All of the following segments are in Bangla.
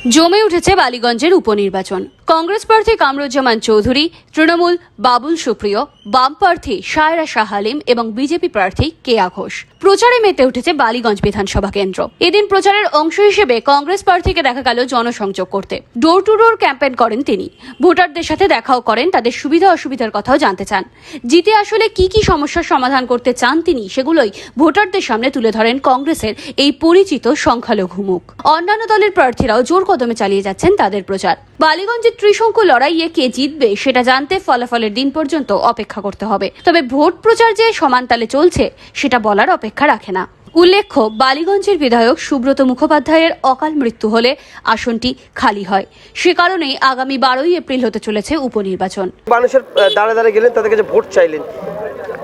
জমে উঠেছে বালিগঞ্জের উপনির্বাচন। কংগ্রেস প্রার্থী কামরুজ্জামান চৌধুরী, তৃণমূল বাবুল সুপ্রিয়, বাম প্রার্থী সায়রা শাহ আলিম এবং বিজেপি প্রার্থী কেয়া ঘোষ। প্রচারে মেতে উঠেছে বালিগঞ্জ বিধানসভা কেন্দ্র। এদিন প্রচারের অংশ হিসেবে কংগ্রেস প্রার্থীকে দেখা গেল জনসংযোগ করতে। ডোর টু ডোর ক্যাম্পেইন করেন তিনি। ভোটারদের সাথে দেখাও করেন, তাদের সুবিধা অসুবিধার কথাও জানতে চান। জিতে আসলে কি কি সমস্যার সমাধান করতে চান তিনি সেগুলোই ভোটারদের সামনে তুলে ধরেন কংগ্রেসের এই পরিচিত সংখ্যালঘু মুখ। অন্যান্য দলের প্রার্থীরাও জোর কদমে চালিয়ে যাচ্ছেন তাদের প্রচার। বালিগঞ্জের ত্রিশঙ্কু লড়াইয়ে কে জিতবে সেটা জানতে ফলাফলের দিন পর্যন্ত অপেক্ষা করতে হবে। তবে ভোট প্রচার যে সমানতালে চলছে, সেটা বলার অপেক্ষা রাখে না। উল্লেখ্য, বালিগঞ্জের বিধায়ক সুব্রত মুখোপাধ্যায়ের অকাল মৃত্যু হলে আসনটি খালি হয়। সে কারণেই আগামী বারোই এপ্রিল হতে চলেছে উপনির্বাচন। মানুষের দাঁড়ে দাঁড়ে গেলেন তাদের কাছে ভোট চাইলেন,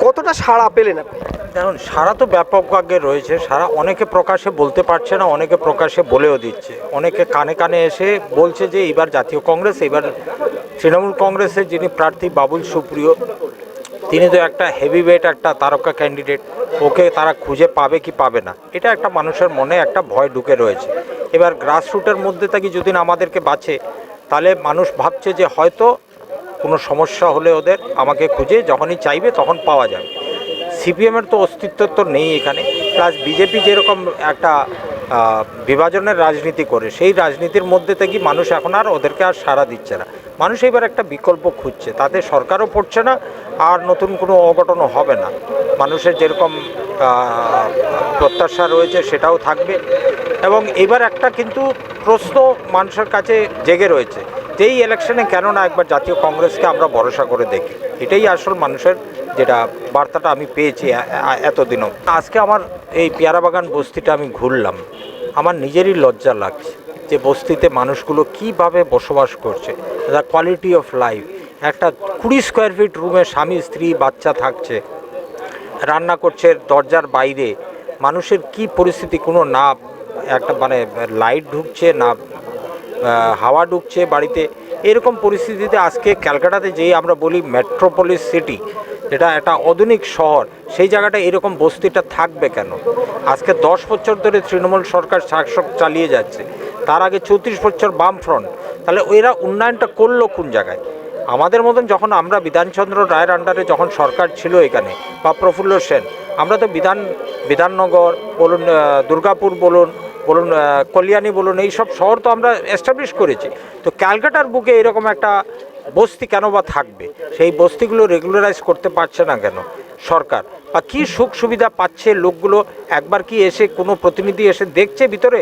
কতটা সাড়া পেলেন আপনি? দেখুন সারা তো ব্যাপক আগে রয়েছে, সারা অনেকে প্রকাশে বলতে পারছে না, অনেকে প্রকাশে বলেও দিচ্ছে। অনেকে কানে কানে এসে বলছে যে এবার জাতীয় কংগ্রেস এবার তৃণমূল কংগ্রেসের যিনি প্রার্থী বাবুল সুপ্রিয়, তিনি তো একটা হেভি ওয়েট একটা তারকা ক্যান্ডিডেট ওকে তারা খুঁজে পাবে কি পাবে না? এটা একটা মানুষের মনে একটা ভয় ঢুকে রয়েছে। এবার গ্রাসরুটের মধ্যে থেকে যদি আমাদেরকে বাঁচে, তাহলে মানুষ ভাবছে যে হয়তো কোনো সমস্যা হলে ওদের আমাকে খুঁজে, যখনই চাইবে তখন পাওয়া যাবে। সিপিএমের তো অস্তিত্ব তো নেই এখানে। প্লাস বিজেপি যেরকম একটা বিভাজনের রাজনীতি করে, সেই রাজনীতির মধ্যে থেকে মানুষ এখন আর ওদেরকে আর সাড়া দিচ্ছে না। মানুষ এবার একটা বিকল্প খুঁজছে, তাতে সরকারও পড়ছে না, আর নতুন কোনো অঘটনও হবে না। মানুষের যেরকম প্রত্যাশা রয়েছে সেটাও থাকবে। এবং এবার একটা কিন্তু প্রশ্ন মানুষের কাছে জেগে রয়েছে এই ইলেকশনে কেন না একবার জাতীয় কংগ্রেসকে আমরা ভরসা করে দেখি, এটাই আসল মানুষের যেটা বার্তাটা আমি পেয়েছি এতদিনও। আজকে আমার এই পেয়ারাবাগান বস্তিটা আমি ঘুরলাম, আমার নিজেরই লজ্জা লাগছে যে বস্তিতে মানুষগুলো কীভাবে বসবাস করছে দ্য কোয়ালিটি অফ লাইফ একটা কুড়ি স্কোয়ার ফিট রুমে স্বামী, স্ত্রী, বাচ্চা থাকছে, রান্না করছে দরজার বাইরে, মানুষের কি পরিস্থিতি, কোনো না একটা মানে লাইট ঢুকছে, না হাওয়া ঢুকছে বাড়িতে। এরকম পরিস্থিতিতে আজকে ক্যালকাটাতে যেই আমরা বলি মেট্রোপলিস সিটি যেটা একটা আধুনিক শহর, সেই জায়গাটা এরকম বস্তিটা থাকবে কেন? আজকে দশ বছর ধরে তৃণমূল সরকার শাসক চালিয়ে যাচ্ছে, তার আগে চৌত্রিশ বছর বাম ফ্রন্ট তাহলে এরা উন্নয়নটা করল কোন জায়গায়? আমাদের মতন যখন আমরা বিধানচন্দ্র রায়ের আন্ডারে যখন সরকার ছিল এখানে, বা প্রফুল্ল সেন, আমরা তো বিধান, বিধাননগর, বলুন দুর্গাপুর বলুন বলুন কল্যাণী বলুন, এই সব শহর তো আমরা এস্টাবলিশ করেছি। তো ক্যালকাটার বুকে এরকম একটা বস্তি কেন বা থাকবে? সেই বস্তিগুলো রেগুলারাইজ করতে পারছে না কেন সরকার? বা কী সুখ সুবিধা পাচ্ছে লোকগুলো? একবার কি এসে কোনো প্রতিনিধি এসে দেখছে ভিতরে?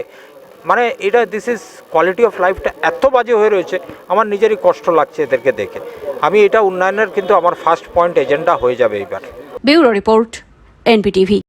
মানে এটা দিস ইজ কোয়ালিটি অফ লাইফটা এত বাজে হয়ে রয়েছে, আমার নিজেরই কষ্ট লাগছে এদেরকে দেখে। আমি এটা উন্নয়নের কিন্তু আমার ফার্স্ট পয়েন্ট এজেন্ডা হয়ে যাবে এইবার। Bureau report, NPTV.